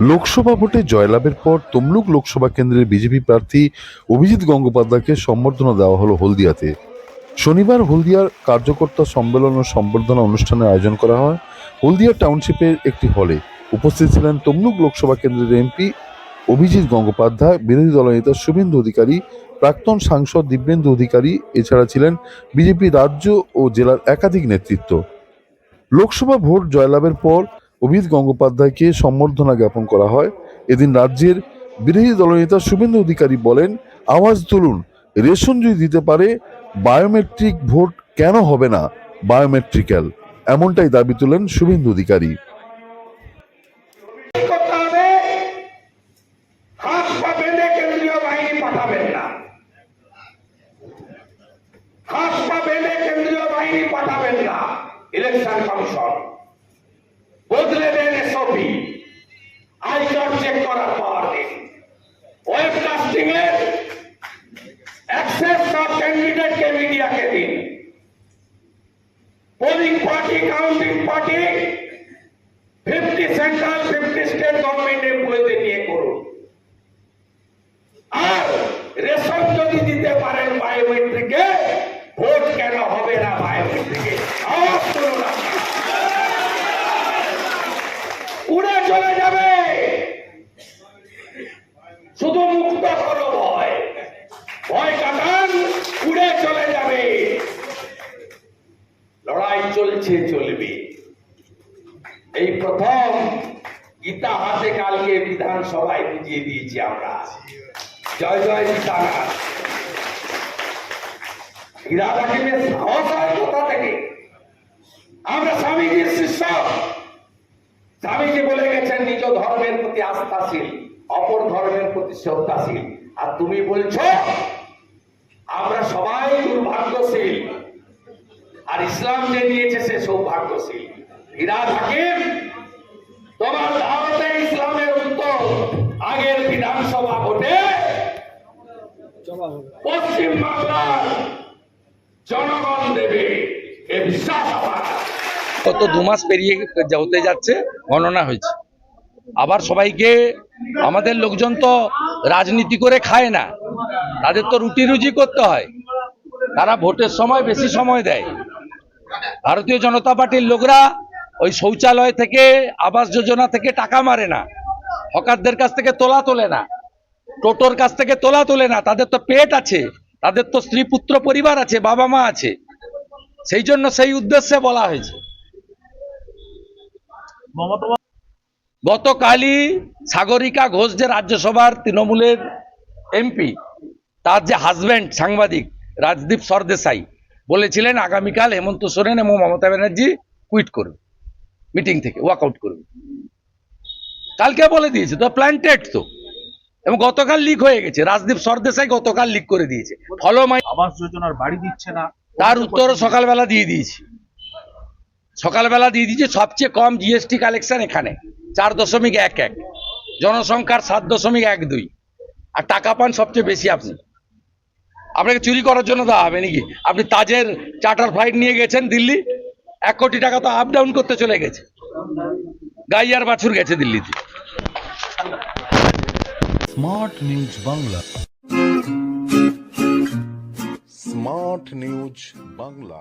লোকসভা ভোটে জয়লাভের পর তমলুক লোকসভা কেন্দ্রের বিজেপি প্রার্থী অভিজিৎ গঙ্গোপাধ্যায়কে সম্বর্ধনা দেওয়া হলো হলদিয়াতে। শনিবার হলদিয়ার কার্যকর্তা সম্মেলন ও সম্বর্ধনা অনুষ্ঠানের আয়োজন করা হয়। হলদিয়া টাউনশিপের একটি হলে উপস্থিত ছিলেন তমলুক লোকসভা কেন্দ্রের এমপি অভিজিৎ গঙ্গোপাধ্যায়, বিরোধী দলনেতা শুভেন্দু অধিকারী, প্রাক্তন সাংসদ দিব্যেন্দু অধিকারী, এছাড়া ছিলেন বিজেপি রাজ্য ও জেলার একাধিক নেতৃত্ব। লোকসভা ভোট জয়লাভের পর অভিজিৎ গঙ্গোপাধ্যায়কে সম্বর্ধনা জ্ঞাপন করা হয়। এদিন রাজ্যের বিরোধী দলনেতা শুভেন্দু অধিকারী বলেন, আওয়াজ তুলুন, রেশন যদি দিতে পারে, বায়োমেট্রিক ভোট কেন হবে না বায়োমেট্রিক্যাল? এমনটাই দাবি তুলেন শুভেন্দু অধিকারী। ইলেকশন কমিশন বদলে দেন এসওপি আই কার্ড চেক করার পাওয়ার দিন ওয়েবকাস্টিং এর অ্যাক্সেস সব ক্যান্ডিডেটকে মিডিয়াকে দিন। Polling party counting party fifty central fifty state government এমপ্লয়ীদের নিয়ে করুন। আর রেশন যদি দিতে পারেন বায়োমেট্রিকে ভোট কেন হবে না বায়োমেট্রিকে আওয়াজ তুলুন চলছে, চলবে। এই প্রথম গীতা হাতে কালকে বিধানসভায় বুঝিয়ে দিয়েছি আমরা। জয় জয় স্বামীজি বলে নিজ ধর্মের প্রতি অপর ধর্মের প্রতি শ্রদ্ধাশীল। আর তুমি বলছো, আমরা সবাই দুর্ভাগ্যশীল। আর ইসলাম যে নিয়েছে সে সৌভাগ্যশীল। ইরাদ হাকিম তোমার ভারতে ইসলামের উত্তর আগের বিধানসভা ভোটে পশ্চিম বাংলার জনগণ দেবে, এ বিশ্বাস আমার। গত দু মাস পেরিয়ে হতে যাচ্ছে, গণনা হয়েছে। আবার সবাইকে, আমাদের লোকজন তো রাজনীতি করে খায় না, তাদের তো রুটি রুজি করতে হয়। তারা ভোটের সময় বেশি সময় দেয়। ভারতীয় জনতা পার্টির লোকরা ওই শৌচালয় থেকে, আবাস যোজনা থেকে টাকা মারে না। হকারদের কাছ থেকে তোলা তোলে না। টোটোর কাছ থেকে তোলা তোলে না। তাদের তো পেট আছে। তাদের তো স্ত্রী, পুত্র, পরিবার আছে, বাবা, মা আছে। সেই জন্য সেই উদ্দেশ্যে বলা হয়েছে। গতকালই সাগরিকা ঘোষ যে রাজ্যসভার তৃণমূলের এমপি, তার যে হাজব্যান্ড সাংবাদিক রাজদীপ সরদেশাই বলেছিলেন আগামীকাল হেমন্ত সোরেন এবং মমতা ব্যানার্জি কুইট করবে মিটিং থেকে ওয়াকআউট করবে। কালকে বলে দিয়েছে তো প্ল্যান্টেড তো। এবং গতকাল লিক হয়ে গেছে রাজদীপ সরদেশাই গতকাল লিক করে দিয়েছে। ফলো মাই আবাস যোজনার বাড়ি দিচ্ছে না। তার উত্তরও সকালবেলা দিয়ে দিয়েছি। সকালবেলা দিয়ে দিয়েছি সবচেয়ে কম জিএসটি কালেকশন এখানে চার দশমিক এক এক। জনসংখ্যার সাত দশমিক এক দুই। আর টাকা পান সবচেয়ে বেশি আপনি। আপনাকে চুরি করার জন্য দেওয়া হবে নাকি? আপনি তাজের চার্টার ফ্লাইট নিয়ে গেছেন দিল্লি, এক কোটি টাকা তো আপ ডাউন করতে চলে গেছে। গাইয়ার বাছুর গেছে দিল্লিতে। Smart news Bangla smart news Bangla